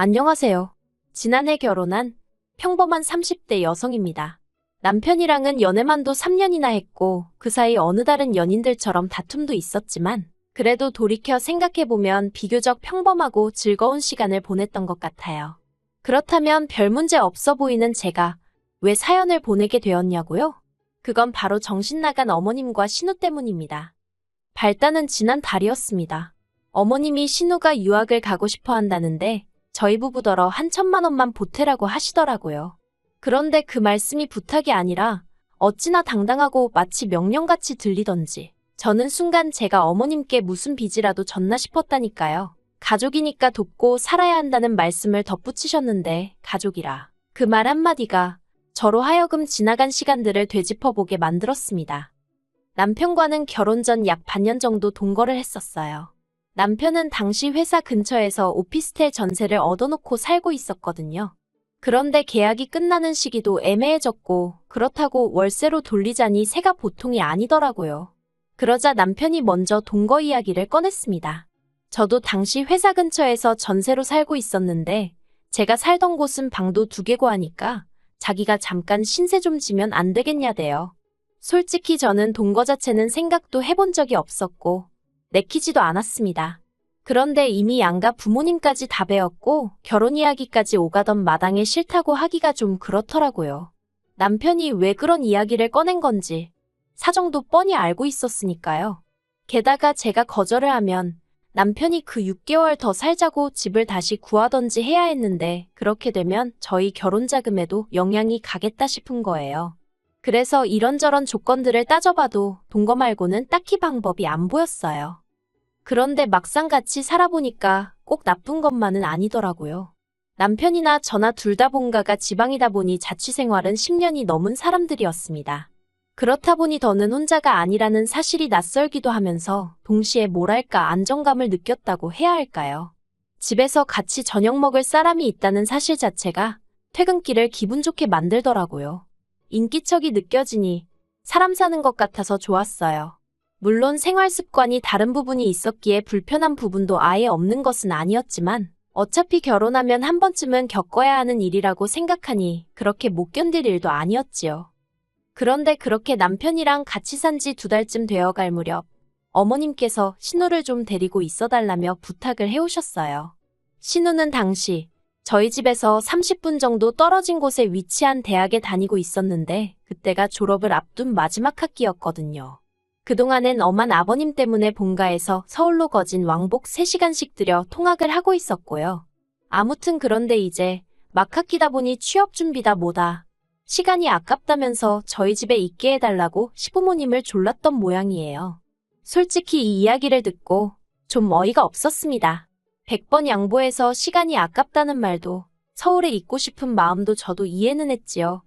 안녕하세요. 지난해 결혼한 평범한 30대 여성입니다. 남편이랑은 연애만도 3년이나 했고 그 사이 어느 다른 연인들처럼 다툼도 있었지만 그래도 돌이켜 생각해보면 비교적 평범하고 즐거운 시간을 보냈던 것 같아요. 그렇다면 별 문제 없어 보이는 제가 왜 사연을 보내게 되었냐고요? 그건 바로 정신 나간 어머님과 신우 때문입니다. 발단은 지난 달이었습니다. 어머님이 신우가 유학을 가고 싶어 한다는데 저희 부부더러 한 천만 원만 보태라고 하시더라고요. 그런데 그 말씀이 부탁이 아니라 어찌나 당당하고 마치 명령같이 들리던지 저는 순간 제가 어머님께 무슨 빚이라도 졌나 싶었다니까요. 가족이니까 돕고 살아야 한다는 말씀을 덧붙이셨는데 가족이라 그 말 한마디가 저로 하여금 지나간 시간들을 되짚어보게 만들었습니다. 남편과는 결혼 전 약 반년 정도 동거를 했었어요. 남편은 당시 회사 근처에서 오피스텔 전세를 얻어놓고 살고 있었거든요. 그런데 계약이 끝나는 시기도 애매해졌고 그렇다고 월세로 돌리자니 새가 보통이 아니더라고요. 그러자 남편이 먼저 동거 이야기를 꺼냈습니다. 저도 당시 회사 근처에서 전세로 살고 있었는데 제가 살던 곳은 방도 두 개고 하니까 자기가 잠깐 신세 좀 지면 안 되겠냐대요. 솔직히 저는 동거 자체는 생각도 해본 적이 없었고 내키지도 않았습니다. 그런데 이미 양가 부모님까지 다 배웠고 결혼 이야기까지 오가던 마당에 싫다고 하기가 좀 그렇더라고요. 남편이 왜 그런 이야기를 꺼낸 건지 사정도 뻔히 알고 있었으니까요. 게다가 제가 거절을 하면 남편이 그 6개월 더 살자고 집을 다시 구하던지 해야 했는데 그렇게 되면 저희 결혼 자금에도 영향이 가겠다 싶은 거예요. 그래서 이런저런 조건들을 따져봐도 동거 말고는 딱히 방법이 안 보였어요. 그런데 막상 같이 살아보니까 꼭 나쁜 것만은 아니더라고요. 남편이나 저나 둘 다 본가가 지방이다 보니 자취생활은 10년이 넘은 사람들이었습니다. 그렇다 보니 더는 혼자가 아니라는 사실이 낯설기도 하면서 동시에 뭐랄까 안정감을 느꼈다고 해야 할까요? 집에서 같이 저녁 먹을 사람이 있다는 사실 자체가 퇴근길을 기분 좋게 만들더라고요. 인기척이 느껴지니 사람 사는 것 같아서 좋았어요. 물론 생활 습관이 다른 부분이 있었기에 불편한 부분도 아예 없는 것은 아니었지만 어차피 결혼하면 한 번쯤은 겪어야 하는 일이라고 생각하니 그렇게 못 견딜 일도 아니었지요. 그런데 그렇게 남편이랑 같이 산 지 두 달쯤 되어갈 무렵 어머님께서 신우를 좀 데리고 있어달라며 부탁을 해오셨어요. 신우는 당시 저희 집에서 30분 정도 떨어진 곳에 위치한 대학에 다니고 있었는데 그때가 졸업을 앞둔 마지막 학기였거든요. 그동안엔 엄한 아버님 때문에 본가에서 서울로 거진 왕복 3시간씩 들여 통학을 하고 있었고요. 아무튼 그런데 이제 막 학기다 보니 취업 준비다 뭐다. 시간이 아깝다면서 저희 집에 있게 해달라고 시부모님을 졸랐던 모양이에요. 솔직히 이 이야기를 듣고 좀 어이가 없었습니다. 100번 양보해서 시간이 아깝다는 말도 서울에 있고 싶은 마음도 저도 이해는 했지요.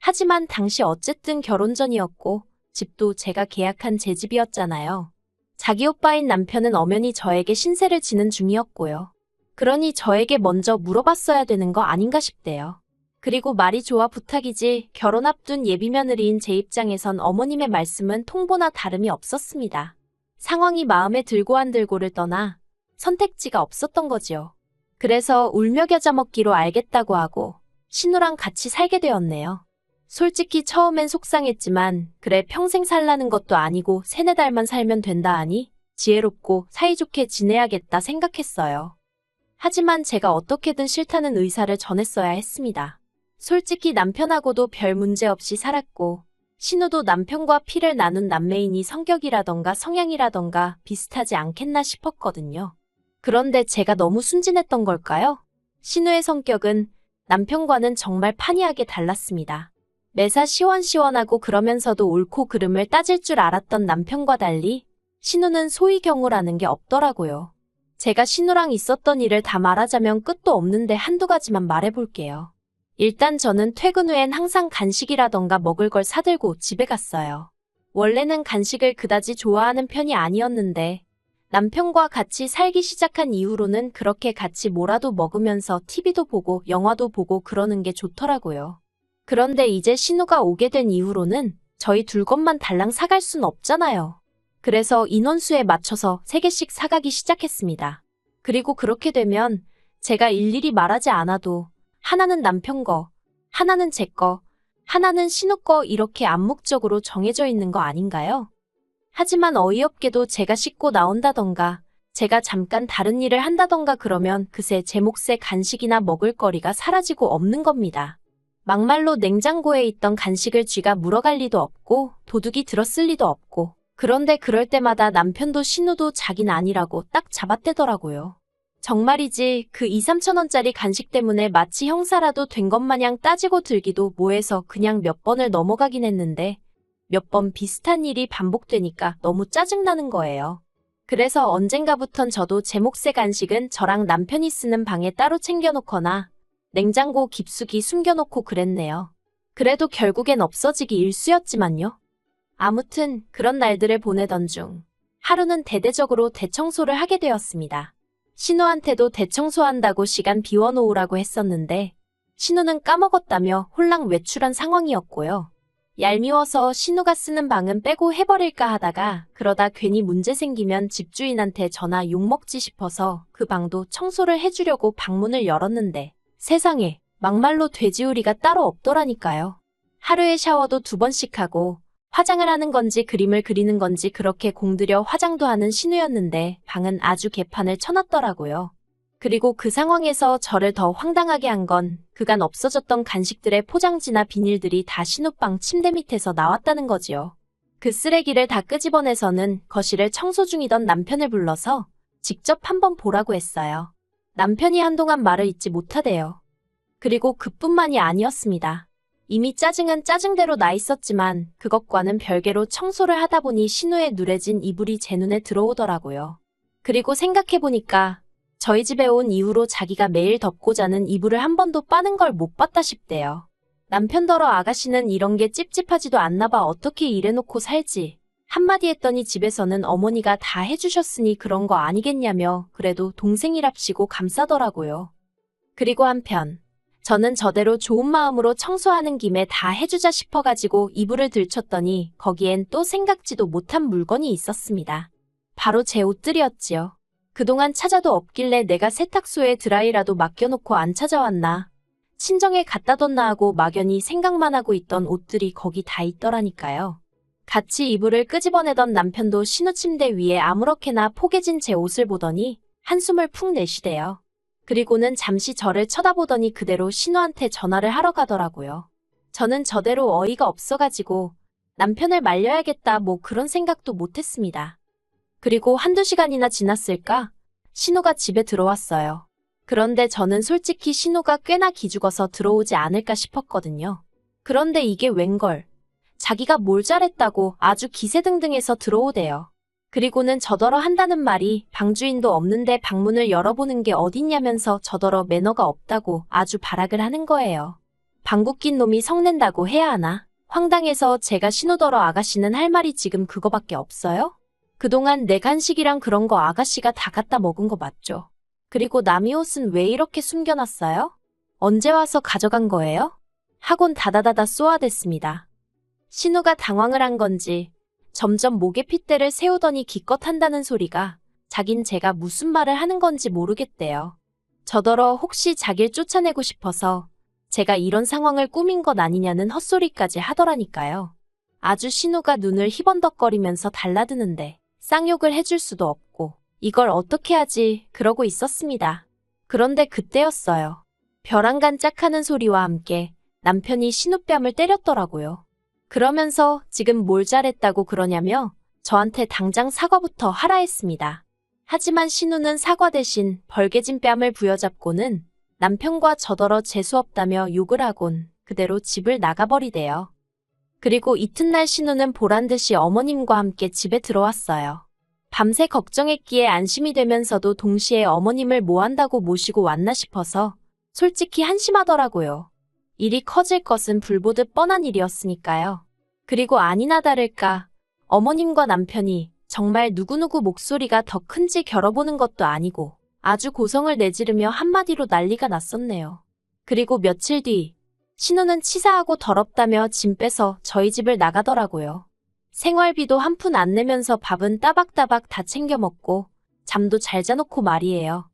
하지만 당시 어쨌든 결혼 전이었고 집도 제가 계약한 제 집이었잖아요. 자기 오빠인 남편은 엄연히 저에게 신세를 지는 중이었고요. 그러니 저에게 먼저 물어봤어야 되는 거 아닌가 싶대요. 그리고 말이 좋아 부탁이지 결혼 앞둔 예비 며느리인 제 입장에선 어머님의 말씀은 통보나 다름이 없었습니다. 상황이 마음에 들고 안 들고를 떠나 선택지가 없었던 거지요. 그래서 울며 겨자 먹기로 알겠다고 하고 신우랑 같이 살게 되었네요. 솔직히 처음엔 속상했지만 그래 평생 살라는 것도 아니고 세네 달만 살면 된다 하니 지혜롭고 사이좋게 지내야겠다 생각했어요. 하지만 제가 어떻게든 싫다는 의사를 전했어야 했습니다. 솔직히 남편하고도 별 문제 없이 살았고 신우도 남편과 피를 나눈 남매이니 성격이라던가 성향이라던가 비슷하지 않겠나 싶었거든요. 그런데 제가 너무 순진했던 걸까요? 신우의 성격은 남편과는 정말 판이하게 달랐습니다. 매사 시원시원하고 그러면서도 옳고 그름을 따질 줄 알았던 남편과 달리 신우는 소위 경우라는 게 없더라고요. 제가 신우랑 있었던 일을 다 말하자면 끝도 없는데 한두 가지만 말해볼게요. 일단 저는 퇴근 후엔 항상 간식이라던가 먹을 걸 사들고 집에 갔어요. 원래는 간식을 그다지 좋아하는 편이 아니었는데 남편과 같이 살기 시작한 이후로는 그렇게 같이 뭐라도 먹으면서 TV도 보고 영화도 보고 그러는 게 좋더라고요. 그런데 이제 신우가 오게 된 이후로는 저희 둘 것만 달랑 사갈 순 없잖아요. 그래서 인원수에 맞춰서 3개씩 사가기 시작했습니다. 그리고 그렇게 되면 제가 일일이 말하지 않아도 하나는 남편 거, 하나는 제 거, 하나는 신우 거 이렇게 암묵적으로 정해져 있는 거 아닌가요? 하지만 어이없게도 제가 씻고 나온다던가 제가 잠깐 다른 일을 한다던가 그러면 그새 제 몫의 간식이나 먹을 거리가 사라지고 없는 겁니다. 막말로 냉장고에 있던 간식을 쥐가 물어갈 리도 없고 도둑이 들었을 리도 없고 그런데 그럴 때마다 남편도 신우도 자긴 아니라고 딱 잡아떼더라고요. 정말이지 그 2, 3천 원짜리 간식 때문에 마치 형사라도 된 것 마냥 따지고 들기도 뭐해서 그냥 몇 번을 넘어가긴 했는데 몇 번 비슷한 일이 반복되니까 너무 짜증나는 거예요. 그래서 언젠가부턴 저도 제 몫의 간식은 저랑 남편이 쓰는 방에 따로 챙겨놓거나 냉장고 깊숙이 숨겨놓고 그랬네요. 그래도 결국엔 없어지기 일쑤였지만요. 아무튼 그런 날들을 보내던 중 하루는 대대적으로 대청소를 하게 되었습니다. 신우한테도 대청소한다고 시간 비워놓으라고 했었는데 신우는 까먹었다며 홀랑 외출한 상황이었고요. 얄미워서 신우가 쓰는 방은 빼고 해버릴까 하다가 그러다 괜히 문제 생기면 집주인한테 전화 욕먹지 싶어서 그 방도 청소를 해주려고 방문을 열었는데 세상에 막말로 돼지우리가 따로 없더라니까요. 하루에 샤워도 두 번씩 하고 화장을 하는 건지 그림을 그리는 건지 그렇게 공들여 화장도 하는 신우였는데 방은 아주 개판을 쳐놨더라고요. 그리고 그 상황에서 저를 더 황당하게 한 건 그간 없어졌던 간식들의 포장지나 비닐들이 다 신우방 침대 밑에서 나왔다는 거지요. 그 쓰레기를 다 끄집어내서는 거실을 청소 중이던 남편을 불러서 직접 한번 보라고 했어요. 남편이 한동안 말을 잇지 못하대요. 그리고 그뿐만이 아니었습니다. 이미 짜증은 짜증대로 나 있었지만 그것과는 별개로 청소를 하다 보니 신우의 누래진 이불이 제 눈에 들어오더라고요. 그리고 생각해보니까 저희 집에 온 이후로 자기가 매일 덮고 자는 이불을 한 번도 빠는 걸 못 봤다 싶대요. 남편더러 아가씨는 이런 게 찝찝하지도 않나 봐 어떻게 이래놓고 살지. 한마디 했더니 집에서는 어머니가 다 해주셨으니 그런 거 아니겠냐며 그래도 동생이랍시고 감싸더라고요. 그리고 한편 저는 저대로 좋은 마음으로 청소하는 김에 다 해주자 싶어가지고 이불을 들쳤더니 거기엔 또 생각지도 못한 물건이 있었습니다. 바로 제 옷들이었지요. 그동안 찾아도 없길래 내가 세탁소에 드라이라도 맡겨놓고 안 찾아왔나. 친정에 갖다 뒀나 하고 막연히 생각만 하고 있던 옷들이 거기 다 있더라니까요. 같이 이불을 끄집어내던 남편도 신우 침대 위에 아무렇게나 포개진 제 옷을 보더니 한숨을 푹 내쉬대요. 그리고는 잠시 저를 쳐다보더니 그대로 신우한테 전화를 하러 가더라고요. 저는 저대로 어이가 없어가지고 남편을 말려야겠다 뭐 그런 생각도 못했습니다. 그리고 한두 시간이나 지났을까? 신우가 집에 들어왔어요. 그런데 저는 솔직히 신우가 꽤나 기죽어서 들어오지 않을까 싶었거든요. 그런데 이게 웬걸. 자기가 뭘 잘했다고 아주 기세등등해서 들어오대요. 그리고는 저더러 한다는 말이 방주인도 없는데 방문을 열어보는 게 어딨냐면서 저더러 매너가 없다고 아주 발악을 하는 거예요. 방구 낀 놈이 성낸다고 해야 하나? 황당해서 제가 신우더러 아가씨는 할 말이 지금 그거밖에 없어요? 그동안 내 간식이랑 그런 거 아가씨가 다 갖다 먹은 거 맞죠? 그리고 남이 옷은 왜 이렇게 숨겨놨어요? 언제 와서 가져간 거예요? 학원 다다다다 쏘아댔습니다. 신우가 당황을 한 건지 점점 목에 핏대를 세우더니 기껏 한다는 소리가 자긴 제가 무슨 말을 하는 건지 모르겠대요. 저더러 혹시 자길 쫓아내고 싶어서 제가 이런 상황을 꾸민 것 아니냐는 헛소리까지 하더라니까요. 아주 신우가 눈을 희번덕거리면서 달라드는데 쌍욕을 해줄 수도 없고 이걸 어떻게 하지 그러고 있었습니다. 그런데 그때였어요. 벼랑간 짝하는 소리와 함께 남편이 신우뺨을 때렸더라고요. 그러면서 지금 뭘 잘했다고 그러냐며 저한테 당장 사과부터 하라 했습니다. 하지만 신우는 사과 대신 벌개진 뺨을 부여잡고는 남편과 저더러 재수없다며 욕을 하곤 그대로 집을 나가버리대요. 그리고 이튿날 신우는 보란 듯이 어머님과 함께 집에 들어왔어요. 밤새 걱정했기에 안심이 되면서도 동시에 어머님을 뭐 한다고 모시고 왔나 싶어서 솔직히 한심하더라고요. 일이 커질 것은 불보듯 뻔한 일이었으니까요. 그리고 아니나 다를까 어머님과 남편이 정말 누구누구 목소리가 더 큰지 겨뤄보는 것도 아니고 아주 고성을 내지르며 한마디로 난리가 났었네요. 그리고 며칠 뒤 신우는 치사하고 더럽다며 짐 빼서 저희 집을 나가더라고요. 생활비도 한 푼 안 내면서 밥은 따박따박 다 챙겨 먹고 잠도 잘 자놓고 말이에요.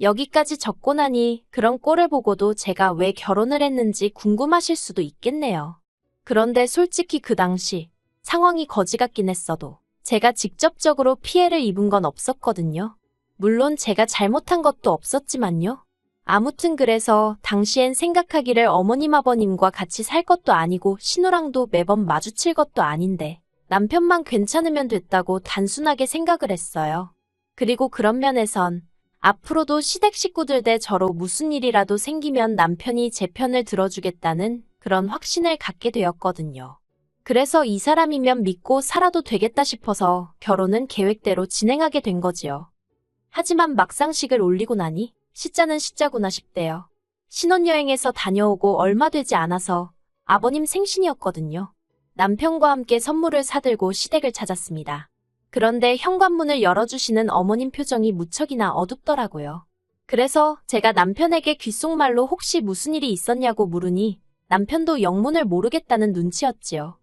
여기까지 적고 나니 그런 꼴을 보고도 제가 왜 결혼을 했는지 궁금하실 수도 있겠네요. 그런데 솔직히 그 당시 상황이 거지 같긴 했어도 제가 직접적으로 피해를 입은 건 없었거든요. 물론 제가 잘못한 것도 없었지만요. 아무튼 그래서 당시엔 생각하기를 어머님 아버님과 같이 살 것도 아니고 신우랑도 매번 마주칠 것도 아닌데 남편만 괜찮으면 됐다고 단순하게 생각을 했어요. 그리고 그런 면에선 앞으로도 시댁 식구들 대 저로 무슨 일이라도 생기면 남편이 제 편을 들어주겠다는 그런 확신을 갖게 되었거든요. 그래서 이 사람이면 믿고 살아도 되겠다 싶어서 결혼은 계획대로 진행하게 된 거지요. 하지만 막상식을 올리고 나니 시자는 시자구나 싶대요. 신혼여행에서 다녀오고 얼마 되지 않아서 아버님 생신이었거든요. 남편과 함께 선물을 사들고 시댁을 찾았습니다. 그런데 현관문을 열어주시는 어머님 표정이 무척이나 어둡더라고요. 그래서 제가 남편에게 귓속말로 혹시 무슨 일이 있었냐고 물으니 남편도 영문을 모르겠다는 눈치였지요.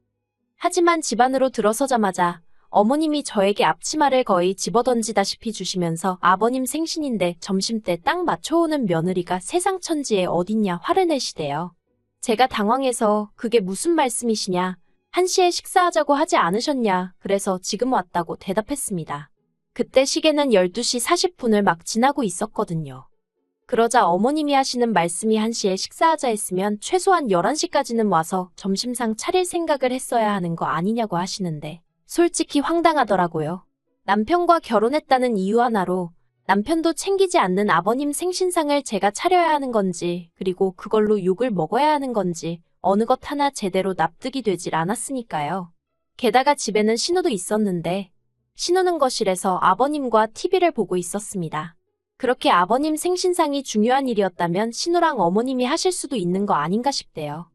하지만 집 안으로 들어서자마자 어머님이 저에게 앞치마를 거의 집어던지다시피 주시면서 아버님 생신인데 점심때 딱 맞춰오는 며느리가 세상 천지에 어딨냐 화를 내시대요. 제가 당황해서 그게 무슨 말씀이시냐, 한시에 식사하자고 하지 않으셨냐, 그래서 지금 왔다고 대답했습니다. 그때 시계는 12시 40분을 막 지나고 있었거든요. 그러자 어머님이 하시는 말씀이 1시에 식사하자 했으면 최소한 11시까지는 와서 점심상 차릴 생각을 했어야 하는 거 아니냐고 하시는데 솔직히 황당하더라고요. 남편과 결혼했다는 이유 하나로 남편도 챙기지 않는 아버님 생신상을 제가 차려야 하는 건지 그리고 그걸로 욕을 먹어야 하는 건지 어느 것 하나 제대로 납득이 되질 않았으니까요. 게다가 집에는 신우도 있었는데 신우는 거실에서 아버님과 TV를 보고 있었습니다. 그렇게 아버님 생신상이 중요한 일이었다면 신우랑 어머님이 하실 수도 있는 거 아닌가 싶대요.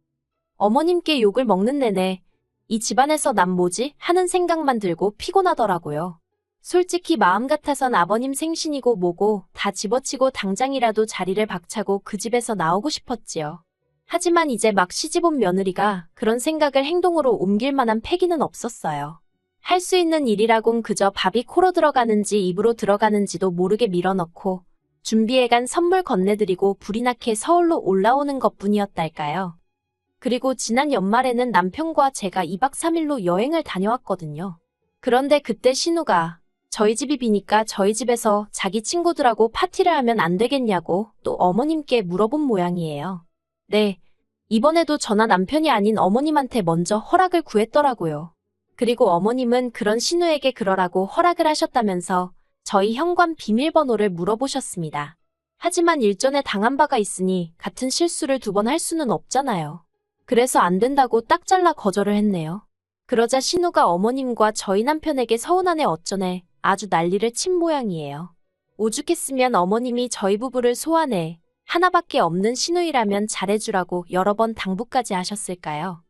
어머님께 욕을 먹는 내내 이 집안에서 난 뭐지? 하는 생각만 들고 피곤하더라고요. 솔직히 마음 같아선 아버님 생신이고 뭐고 다 집어치고 당장이라도 자리를 박차고 그 집에서 나오고 싶었지요. 하지만 이제 막 시집온 며느리가 그런 생각을 행동으로 옮길 만한 패기는 없었어요. 할 수 있는 일이라곤 그저 밥이 코로 들어가는지 입으로 들어가는지도 모르게 밀어넣고 준비해간 선물 건네드리고 불이 나게 서울로 올라오는 것 뿐이었달까요. 그리고 지난 연말에는 남편과 제가 2박 3일로 여행을 다녀왔거든요. 그런데 그때 신우가 저희 집이 비니까 저희 집에서 자기 친구들하고 파티를 하면 안 되겠냐고 또 어머님께 물어본 모양이에요. 네. 이번에도 저나 남편이 아닌 어머님한테 먼저 허락을 구했더라고요. 그리고 어머님은 그런 신우에게 그러라고 허락을 하셨다면서 저희 현관 비밀번호를 물어보셨습니다. 하지만 일전에 당한 바가 있으니 같은 실수를 두 번 할 수는 없잖아요. 그래서 안 된다고 딱 잘라 거절을 했네요. 그러자 신우가 어머님과 저희 남편에게 서운하네 어쩌네 아주 난리를 친 모양이에요. 오죽했으면 어머님이 저희 부부를 소환해 하나밖에 없는 신우이라면 잘해주라고 여러 번 당부까지 하셨을까요?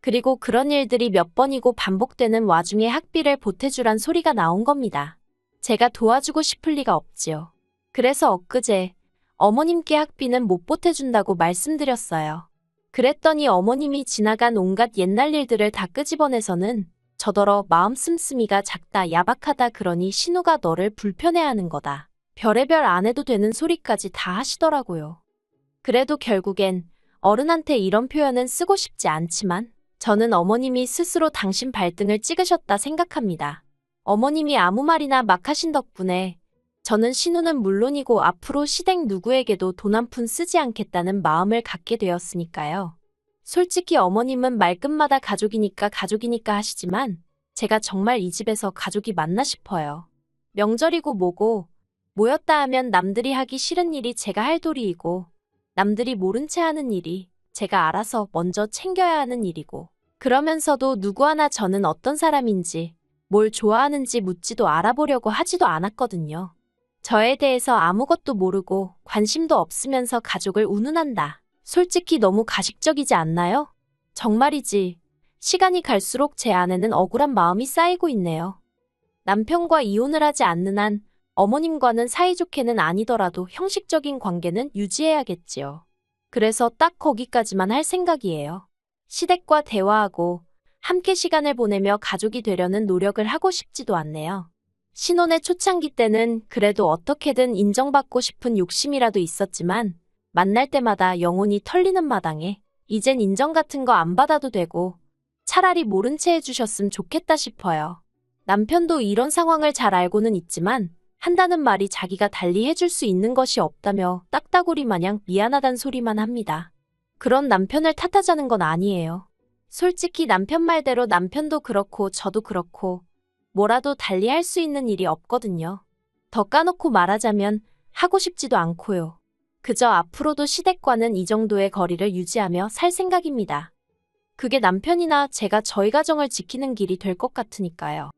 그리고 그런 일들이 몇 번이고 반복되는 와중에 학비를 보태주란 소리가 나온 겁니다. 제가 도와주고 싶을 리가 없지요. 그래서 엊그제 어머님께 학비는 못 보태준다고 말씀드렸어요. 그랬더니 어머님이 지나간 온갖 옛날 일들을 다 끄집어내서는 저더러 마음 씀씀이가 작다 야박하다 그러니 신우가 너를 불편해하는 거다. 별의별 안 해도 되는 소리까지 다 하시더라고요. 그래도 결국엔 어른한테 이런 표현은 쓰고 싶지 않지만 저는 어머님이 스스로 당신 발등을 찍으셨다 생각합니다. 어머님이 아무 말이나 막 하신 덕분에 저는 신우는 물론이고 앞으로 시댁 누구에게도 돈 한 푼 쓰지 않겠다는 마음을 갖게 되었으니까요. 솔직히 어머님은 말끝마다 가족이니까 가족이니까 하시지만 제가 정말 이 집에서 가족이 맞나 싶어요. 명절이고 뭐고 모였다 하면 남들이 하기 싫은 일이 제가 할 도리이고 남들이 모른 채 하는 일이 제가 알아서 먼저 챙겨야 하는 일이고 그러면서도 누구 하나 저는 어떤 사람인지 뭘 좋아하는지 묻지도 알아보려고 하지도 않았거든요. 저에 대해서 아무것도 모르고 관심도 없으면서 가족을 운운한다. 솔직히 너무 가식적이지 않나요? 정말이지. 시간이 갈수록 제 안에는 억울한 마음이 쌓이고 있네요. 남편과 이혼을 하지 않는 한 어머님과는 사이좋게는 아니더라도 형식적인 관계는 유지해야겠지요. 그래서 딱 거기까지만 할 생각이에요. 시댁과 대화하고 함께 시간을 보내며 가족이 되려는 노력을 하고 싶지도 않네요. 신혼의 초창기 때는 그래도 어떻게든 인정받고 싶은 욕심이라도 있었지만 만날 때마다 영혼이 털리는 마당에 이젠 인정 같은 거 안 받아도 되고 차라리 모른 채 해주셨으면 좋겠다 싶어요. 남편도 이런 상황을 잘 알고는 있지만 한다는 말이 자기가 달리 해줄 수 있는 것이 없다며 딱따구리 마냥 미안하단 소리만 합니다. 그런 남편을 탓하자는 건 아니에요. 솔직히 남편 말대로 남편도 그렇고 저도 그렇고 뭐라도 달리 할 수 있는 일이 없거든요. 더 까놓고 말하자면 하고 싶지도 않고요. 그저 앞으로도 시댁과는 이 정도의 거리를 유지하며 살 생각입니다. 그게 남편이나 제가 저희 가정을 지키는 길이 될 것 같으니까요.